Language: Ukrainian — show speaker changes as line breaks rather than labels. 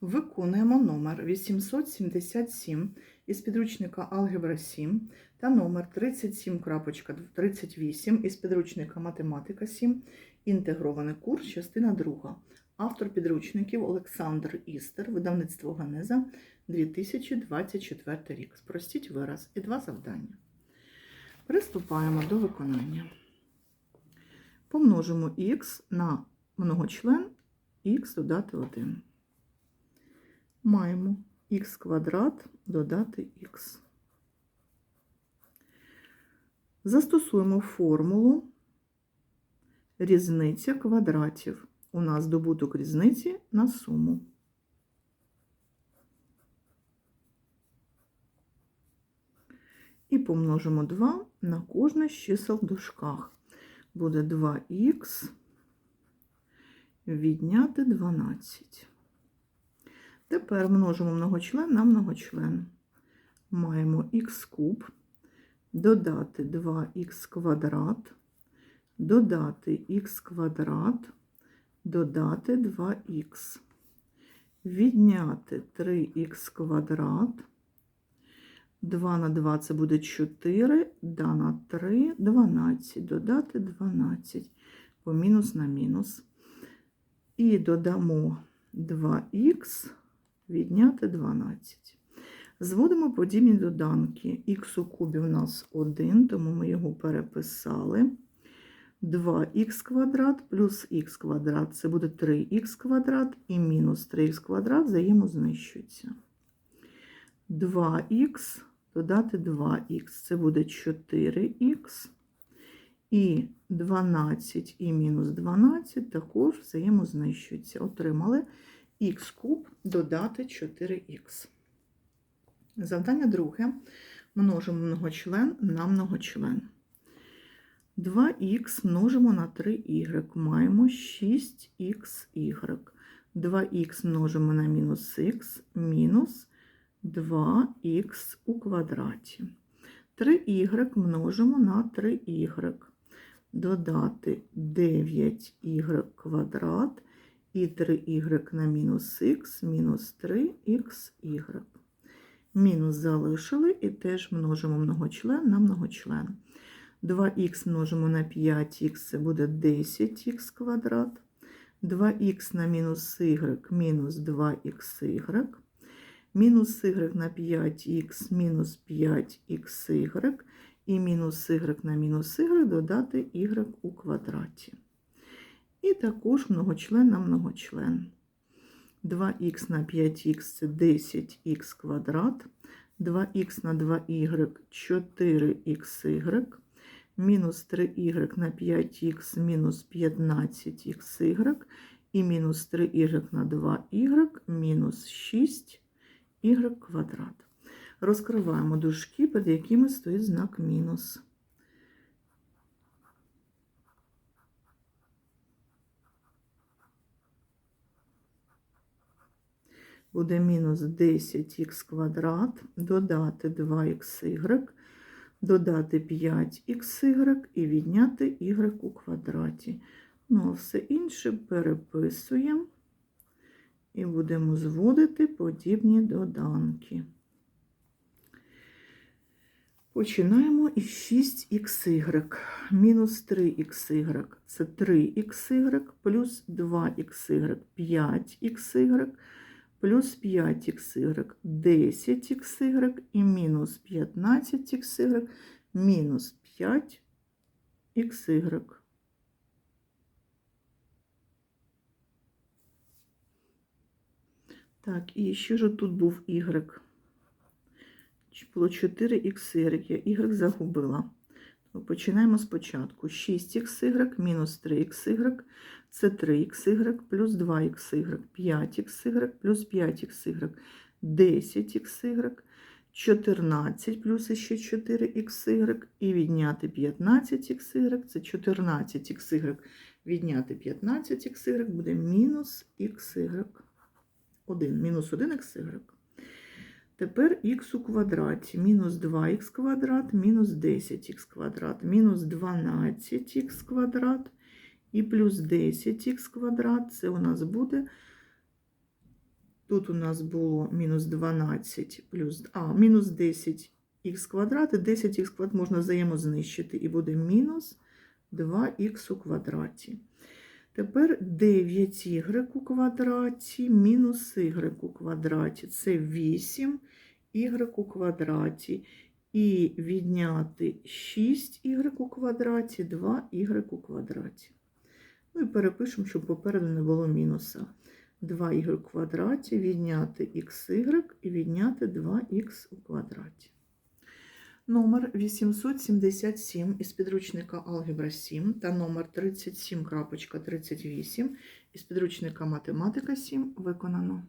Виконуємо номер 877 із підручника Алгебра 7 та номер 37.38 із підручника Математика 7, інтегрований курс, частина 2. Автор підручників Олександр Істер, видавництво Ганеза, 2024 рік. Спростіть вираз і два завдання. Приступаємо до виконання. Помножимо х на многочлен х додати 1 маємо х квадрат додати х. Застосуємо формулу різниця квадратів. У нас добуток різниці на суму. І помножимо 2 на кожне з чисел в дужках. Буде 2х відняти 12. Тепер множимо многочлен на многочлен. Маємо х куб, додати 2х квадрат, додати х квадрат, додати 2х. Відняти 3х квадрат. 2 на 2 це буде 4, да на 3 12, додати 12 по мінус на мінус. І додамо 2х відняти 12. Зводимо подібні доданки. Х у кубі у нас 1, тому ми його переписали. 2х квадрат плюс х квадрат це буде 3х квадрат і мінус 3х квадрат взаємознищуються. 2х додати 2х це буде 4х. І 12 і мінус 12 також взаємознищуються. Отримали х куб додати 4х. Завдання друге. Множимо многочлен на многочлен. 2х множимо на 3y. Маємо 6xy. 2х множимо на мінус х мінус 2х у квадраті. 3y множимо на 3y. Додати 9y квадрат і 3y на мінус х мінус 3xy. Мінус залишили і теж множимо многочлен на многочлен. 2х множимо на 5х, це буде 10х квадрат. 2х на мінус y мінус 2xy. Мінус y на 5х мінус 5xy. І мінус y на мінус y додати y у квадраті. І також многочлен на многочлен. 2х на 5х це 10х квадрат, 2х на 2y 4xy, мінус 3y на 5х мінус 15xy, і мінус 3y на 2y мінус 6y квадрат. Розкриваємо дужки, під якими стоїть знак мінус. Буде мінус 10х квадрат, додати 2xy, додати 5xy і відняти y у квадраті. Ну, а все інше переписуємо і будемо зводити подібні доданки. Починаємо із 6xy, мінус 3xy, це 3xy, плюс 2xy, 5xy, плюс 5xy, 10xy і мінус 15xy, мінус 5xy. Так, і ще ж тут був y. Було 4xy, я y загубила. Починаємо спочатку. 6xy мінус 3xy це 3xy плюс 2xy, 5xy плюс 5xy, 10xy, 14 плюс ще 4xy і відняти 15xy, це 14xy відняти 15xy буде мінус xy. 1, мінус 1xy. Тепер х у квадраті, мінус 2х квадрат, мінус 10х квадрат, мінус 12х квадрат. І плюс 10х квадрат, це у нас буде. Тут у нас було мінус 12 плюс а, мінус 10 х квадрат, і 10 х квадрат можна взаємознищити, і буде мінус 2х у квадраті. Тепер 9y у квадраті мінус y у квадраті. Це 8 y у квадраті. І відняти 6y у квадраті, 2y у квадраті. Ну і перепишемо, щоб попереду не було мінуса. 2y у квадраті, відняти xy і відняти 2х у квадраті. Номер 877 із підручника Алгебра 7 та номер 37.38 із підручника Математика 7 виконано.